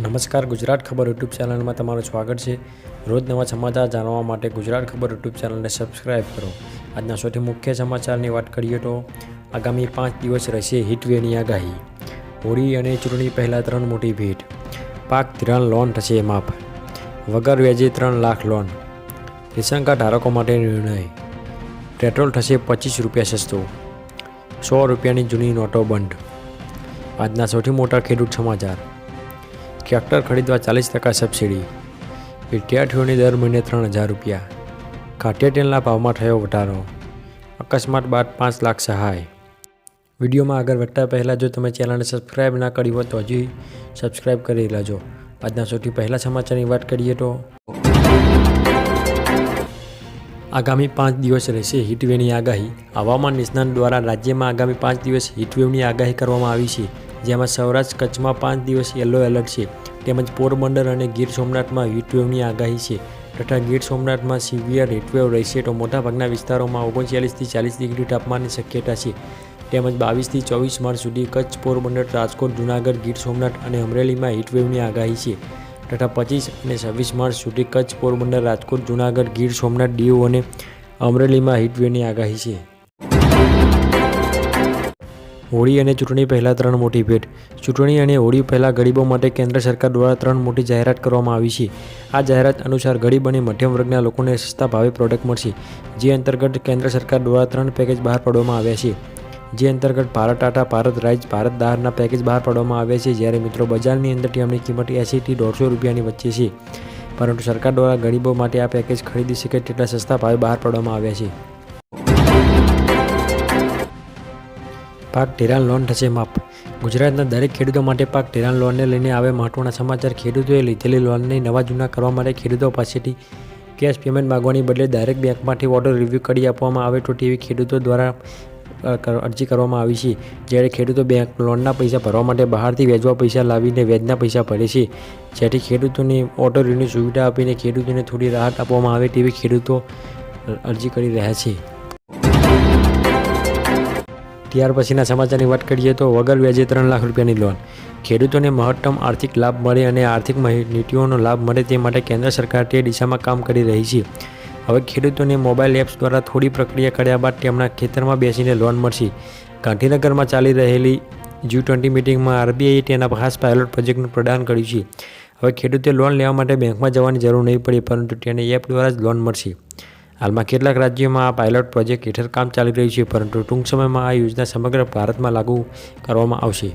નમસ્કાર ગુજરાત ખબર યુટ્યુબ ચેનલમાં તમારું સ્વાગત છે. રોજ નવા સમાચાર જાણવા માટે ગુજરાત ખબર યુટ્યુબ ચેનલને સબસ્ક્રાઇબ કરો. આજના સૌથી મુખ્ય સમાચારની વાત કરીએ તો, આગામી પાંચ દિવસ રહેશે હીટવેવની આગાહી. હોળી અને ચૂંટણી પહેલાં ત્રણ મોટી ભેટ. પાક ધિરાણ લોન થશે માફ. વગર વ્યાજે ત્રણ લાખ લોન. રેશન ધારકો માટે નિર્ણય. પેટ્રોલ થશે પચીસ રૂપિયા સસ્તો. સો રૂપિયાની જૂની નોટો બંધ. આજના સૌથી મોટા ખેડૂત સમાચાર. ટ્રેક્ટર ખરીદવા ચાલીસ ટકા સબસિડી. વિદ્યાર્થીઓને દર મહિને ત્રણ હજાર રૂપિયા. કાઠિયા તેલના ભાવમાં થયો વધારો. અકસ્માત બાદ પાંચ લાખ સહાય. વિડીયોમાં આગળ વધતા પહેલાં જો તમે ચેનલને સબસ્ક્રાઈબ ના કરી હોય તો હજી સબસ્ક્રાઈબ કરી લેજો. આજના સૌથી પહેલા સમાચારની વાત કરીએ તો આગામી પાંચ દિવસ રહેશે હીટવેવની આગાહી. હવામાન નિષ્ણાત દ્વારા રાજ્યમાં આગામી પાંચ દિવસ હીટવેવની આગાહી કરવામાં આવી છે. જેમાં સૌરાષ્ટ્ર કચ્છમાં પાંચ દિવસ યલો એલર્ટ છે. તેમજ પોરબંદર અને ગીર સોમનાથમાં હીટવેવની આગાહી છે. તથા ગીર સોમનાથમાં સિવિયર હીટવેવ રહેશે તો મોટાભાગના વિસ્તારોમાં ઓગણચાલીસથી ચાલીસ ડિગ્રી તાપમાનની શક્યતા છે. તેમજ બાવીસથી ચોવીસ માર્ચ સુધી કચ્છ, પોરબંદર, રાજકોટ, જૂનાગઢ, ગીર સોમનાથ અને અમરેલીમાં હીટવેવની આગાહી છે. તથા પચીસ અને છવ્વીસ માર્ચ સુધી કચ્છ, પોરબંદર, રાજકોટ, જૂનાગઢ, ગીર સોમનાથ, દીવ અને અમરેલીમાં હીટવેવની આગાહી છે. હોળી અને ચૂંટણી પહેલાં ત્રણ મોટી ભેટ. ચૂંટણી અને હોળી પહેલાં ગરીબો માટે કેન્દ્ર સરકાર દ્વારા ત્રણ મોટી જાહેરાત કરવામાં આવી છે. આ જાહેરાત અનુસાર ગરીબ અને મધ્યમ વર્ગના લોકોને સસ્તા ભાવે પ્રોડક્ટ મળશે, જે અંતર્ગત કેન્દ્ર સરકાર દ્વારા ત્રણ પેકેજ બહાર પાડવામાં આવ્યા છે. જે અંતર્ગત ભારત ટાટા, ભારત રાઇજ ભારત દારના પેકેજ બહાર પાડવામાં આવ્યા છે, જ્યારે મિત્રો બજારની અંદર તેમની કિંમત એંસીથી દોઢસો રૂપિયાની વચ્ચે છે. પરંતુ સરકાર દ્વારા ગરીબો માટે આ પેકેજ ખરીદી શકે તેટલા સસ્તા ભાવે બહાર પાડવામાં આવ્યા છે. પાક ધિરાણ લોન થશે, માફ. ગુજરાતના દરેક ખેડૂતો માટે પાક ધિરાણ લોનને લઈને આવે મહત્વના સમાચાર. ખેડૂતોએ લીધેલી લોનને નવા જૂના કરવા માટે ખેડૂતો પાસેથી કેશ પેમેન્ટ માગવાની બદલે ડાયરેક્ટ બેંકમાંથી ઓર્ડર રિવ્યૂ કરી આપવામાં આવે તો તેવી ખેડૂતો દ્વારા અરજી કરવામાં આવી છે. જ્યારે ખેડૂતો બેંક લોનના પૈસા ભરવા માટે બહારથી વ્યાજવા પૈસા લાવીને વ્યાજના પૈસા ભરે છે. જેથી ખેડૂતોને ઓટો રિવ્યૂની સુવિધા આપીને ખેડૂતોને થોડી રાહત આપવામાં આવે તેવી ખેડૂતો અરજી કરી રહ્યા છે. ત્યાર પછીના સમાચારની વાત કરીએ તો વગર વ્યાજે ત્રણ લાખ રૂપિયાની લોન. ખેડૂતોને મહત્તમ આર્થિક લાભ મળે અને આર્થિક નીતિઓનો લાભ મળે તે માટે કેન્દ્ર સરકાર તે દિશામાં કામ કરી રહી છે. હવે ખેડૂતોને મોબાઈલ એપ્સ દ્વારા થોડી પ્રક્રિયા કર્યા બાદ તેમના ખેતરમાં બેસીને લોન મળશે. ગાંધીનગરમાં ચાલી રહેલી જી ટ્વેન્ટી મિટિંગમાં આરબીઆઈએ તેના ખાસ પાયલોટ પ્રોજેક્ટનું પ્રદાન કર્યું છે. હવે ખેડૂતે લોન લેવા માટે બેંકમાં જવાની જરૂર નહીં પડે, પરંતુ તેને એપ દ્વારા જ લોન મળશે. હાલમાં કેટલાક રાજ્યોમાં આ પાયલોટ પ્રોજેક્ટ હેઠળ કામ ચાલી રહ્યું છે, પરંતુ ટૂંક સમયમાં આ યોજના સમગ્ર ભારતમાં લાગુ કરવામાં આવશે.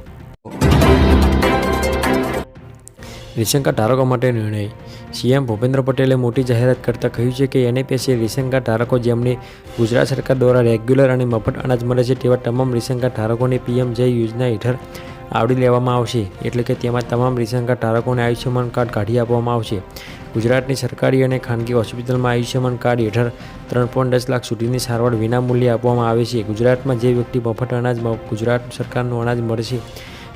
રેશન ધારકો માટે નિર્ણય. સીએમ ભૂપેન્દ્ર પટેલે મોટી જાહેરાત કરતાં કહ્યું છે કે એનએપીએસસી રેશન કાર્ડ ધારકો જેમને ગુજરાત સરકાર દ્વારા રેગ્યુલર અને મફત અનાજ મળે છે, તેવા તમામ રેશન ધારકોને પીએમ જય યોજના હેઠળ આવરી લેવામાં આવશે. એટલે કે તેમાં તમામ રેશન કાર્ડ ધારકોને આયુષ્યમાન કાર્ડ કાઢી આપવામાં આવશે. ગુજરાતની સરકારી અને ખાનગી હોસ્પિટલમાં આયુષ્યમાન કાર્ડ હેઠળ ત્રણ પોઈન્ટ દસ લાખ સુધીની સારવાર વિનામૂલ્યે આપવામાં આવે છે. ગુજરાતમાં જે વ્યક્તિ મફત અનાજ ગુજરાત સરકારનું અનાજ મળશે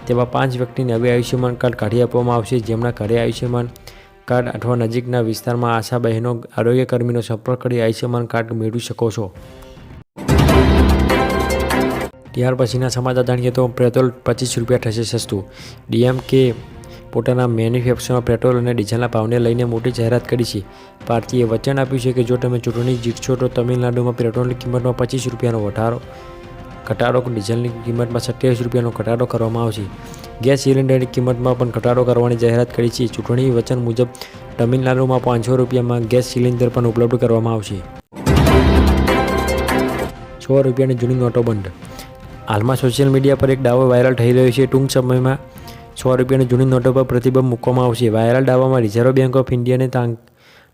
તેવા પાંચ વ્યક્તિને હવે આયુષ્યમાન કાર્ડ કાઢી આપવામાં આવશે. જેમના ઘરે આયુષ્યમાન કાર્ડ અથવા નજીકના વિસ્તારમાં આશા બહેનો, આરોગ્યકર્મીનો સંપર્ક કરી આયુષ્યમાન કાર્ડ મેળવી શકો છો. ત્યાર પછીના સમાચાર જાણીએ તો પેટ્રોલ પચીસ રૂપિયા થશે સસ્તું. ડીએમકે પોતાના મેન્યુફેક્ચરમાં પેટ્રોલ અને ડીઝલના ભાવને લઈને મોટી જાહેરાત કરી છે. પાર્ટીએ વચન આપ્યું છે કે જો તમે ચૂંટણી જીતશો તો તમિલનાડુમાં પેટ્રોલની કિંમતમાં પચીસ રૂપિયાનો વધારો, ઘટાડો, ડીઝલની કિંમતમાં સત્યાવીસ રૂપિયાનો ઘટાડો કરવામાં આવશે. ગેસ સિલિન્ડરની કિંમતમાં પણ ઘટાડો કરવાની જાહેરાત કરી છે. ચૂંટણી વચન મુજબ તમિલનાડુમાં પાંચસો રૂપિયામાં ગેસ સિલિન્ડર પણ ઉપલબ્ધ કરવામાં આવશે. સો રૂપિયાની જૂની નોટો બંધ હાલમાં સોશિયલ મીડિયા પર એક દાવો વાયરલ થઈ રહ્યો છે. ટૂંક સમયમાં સો રૂપિયાની જૂની નોટો પર પ્રતિબંધ મૂકવામાં આવશે. વાયરલ દાવામાં રિઝર્વ બેંક ઓફ ઇન્ડિયાને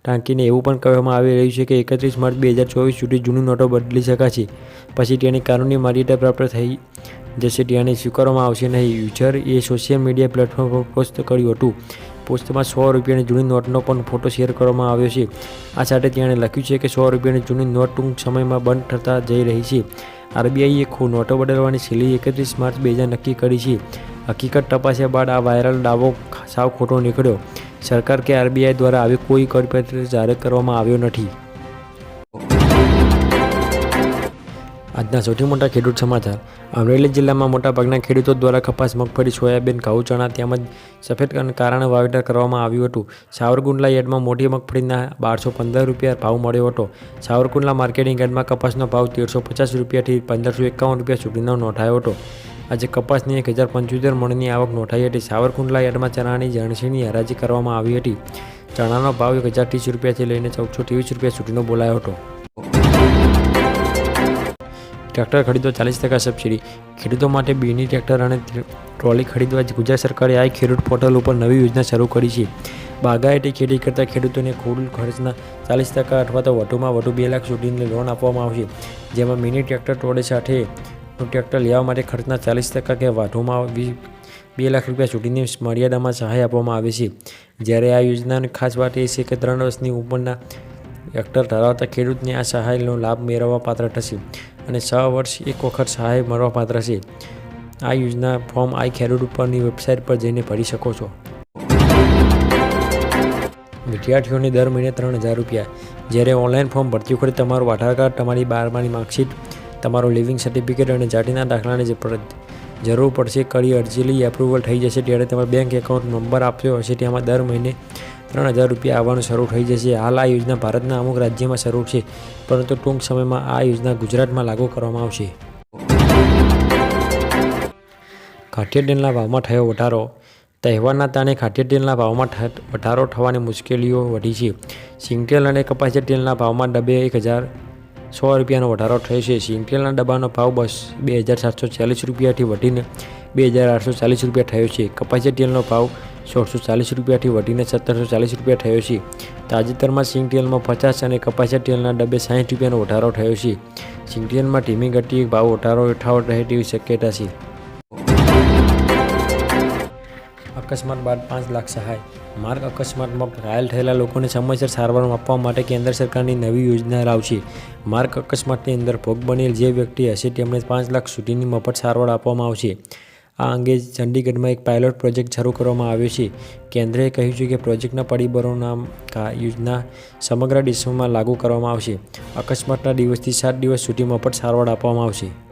ટાંકીને એવું પણ કહેવામાં આવી રહ્યું છે કે એકત્રીસ માર્ચ બે હજાર ચોવીસ સુધી જૂની નોટો બદલી શકાશે. પછી તેની કાનૂની માન્યતા પ્રાપ્ત થઈ જશે. તેને સ્વીકારવામાં આવશે નહીં. યુઝર એ સોશિયલ મીડિયા પ્લેટફોર્મ પર પોસ્ટ કર્યું હતું. પોસ્ટમાં સો રૂપિયાની જૂની નોટનો પણ ફોટો શેર કરવામાં આવ્યો છે. આ સાથે તેણે લખ્યું છે કે સો રૂપિયાની જૂની નોટ ટૂંક સમયમાં બંધ થતાં જઈ રહી છે. આરબીઆઈએ નોટો બદલવાની છેલ્લી એકત્રીસ માર્ચ બે હજાર નક્કી કરી છે. હકીકત તપાસ્યા બાદ આ વાયરલ દાવો સાવ ખોટો નીકળ્યો. સરકાર કે આરબીઆઈ દ્વારા આવી કોઈ કરપત્ર જાહેર કરવામાં આવ્યો નથી. આજના સૌથી મોટા ખેડૂત સમાચાર. અમરેલી જિલ્લામાં મોટાભાગના ખેડૂતો દ્વારા કપાસ, મગફળી, સોયાબીન, ઘઉં, ચણા તેમજ સફેદ કારણે વાવેતર કરવામાં આવ્યું હતું. સાવરકુંડલા યાર્ડમાં મોટી મગફળીના બારસો પંદર રૂપિયા ભાવ મળ્યો હતો. સાવરકુંડલા માર્કેટિંગ યાર્ડમાં કપાસનો ભાવ તેરસો પચાસ રૂપિયાથી પંદરસો એકાવન રૂપિયા સુધીનો નોંધાયો હતો. આજે કપાસની એક હજાર પંચોતેર મણની આવક નોંધાઈ હતી. સાવરકુંડલા યાર્ડમાં ચણાની જણસીની હરાજી કરવામાં આવી હતી. ચણાનો ભાવ એક હજાર ત્રીસ રૂપિયાથી લઈને ચૌદસો ત્રેવીસ રૂપિયા સુધીનો બોલાયો હતો. ટ્રેક્ટર ખરીદવા ચાલીસ ટકા સબસિડી. ખેડૂતો માટે બીની ટ્રેક્ટર અને ટ્રોલી ખરીદવા ગુજરાત સરકારે આ ખેડૂત પોર્ટલ ઉપર નવી યોજના શરૂ કરી છે. બાગાયતી ખેતી કરતા ખેડૂતોને કુલ ખર્ચના ચાલીસ ટકા અથવા તો વધુમાં વધુ બે લાખ સુધીની લોન આપવામાં આવશે. જેમાં મિની ટ્રેક્ટર, ટ્રોલી સાથેનું ટ્રેક્ટર લેવા માટે ખર્ચના ચાલીસ ટકા કે વધુમાં બે લાખ રૂપિયા સુધીની મર્યાદામાં સહાય આપવામાં આવે છે. જ્યારે આ યોજનાની ખાસ વાત એ છે કે ત્રણ વર્ષની ઉંમરના ટ્રેક્ટર ધરાવતા ખેડૂતને આ સહાયનો લાભ મેળવવા પાત્ર થશે અને છ વર્ષ એક વખત સહાય મળવા પાત્ર છે. આ યોજના ફોર્મ આઈ ખેડૂત ઉપરની વેબસાઇટ પર જઈને ભરી શકો છો. વિદ્યાર્થીઓને દર મહિને ત્રણ હજાર રૂપિયા. જ્યારે ઓનલાઈન ફોર્મ ભરતી વખતે તમારું આધાર કાર્ડ, તમારી બારમાની માર્કશીટ, તમારું લિવિંગ સર્ટિફિકેટ અને જાતિના દાખલાની જે જરૂર પડશે કરી અરજી લઈ એપ્રુવલ થઈ જશે, ત્યારે તમારા બેંક એકાઉન્ટ નંબર આપ્યો હશે, તેમાં દર મહિને ત્રણ હજાર રૂપિયા આવવાનું શરૂ થઈ જશે. હાલ આ યોજના ભારતના અમુક રાજ્યમાં શરૂ છે, પરંતુ ટૂંક સમયમાં આ યોજના ગુજરાતમાં લાગુ કરવામાં આવશે. ખાદ્ય તેલના ભાવમાં થયો વધારો. તહેવારના તાણે ખાદ્ય તેલના ભાવમાં વધારો થવાની મુશ્કેલીઓ વધી છે. સિંગતેલ અને કપાસિયા તેલના ભાવમાં ડબે એક હજાર સો રૂપિયાનો વધારો થયો છે. સિંગતેલના ડબ્બાનો ભાવ બસ બે હજાર સાતસો ચાલીસ રૂપિયાથી વધીને બે હજાર આઠસો ચાલીસ રૂપિયા થયો છે. કપાસિયા તેલનો ભાવ સોળસો ચાલીસ રૂપિયાથી વધીને સત્તરસો ચાલીસ રૂપિયા થયો છે. તાજેતરમાં સિંગ તેલમાં પચાસ અને કપાસિયા તેલના ડબ્બે સાઠ રૂપિયાનો વધારો થયો છે. સિંગ તેલમાં ધીમી ગતિએ ભાવ વધારો યથાવત રહે તેવી શક્યતા છે. અકસ્માત બાદ પાંચ લાખ સહાય. માર્ગ અકસ્માતમાં ઘાયલ થયેલા લોકોને સમયસર સારવાર આપવા માટે કેન્દ્ર સરકારની નવી યોજના લાવશે. માર્ગ અકસ્માતની અંદર ભોગ બનેલ જે વ્યક્તિ હશે, તેમને પાંચ લાખ સુધીની મફત સારવાર આપવામાં આવશે. આ અંગે ચંડીગઢમાં એક પાયલોટ પ્રોજેક્ટ શરૂ કરવામાં આવ્યો છે. કેન્દ્રએ કહ્યું છે કે પ્રોજેક્ટના પરિબળોના યોજના સમગ્ર દેશમાં લાગુ કરવામાં આવશે. અકસ્માતના દિવસથી સાત દિવસ સુધી મફત સારવાર આપવામાં આવશે.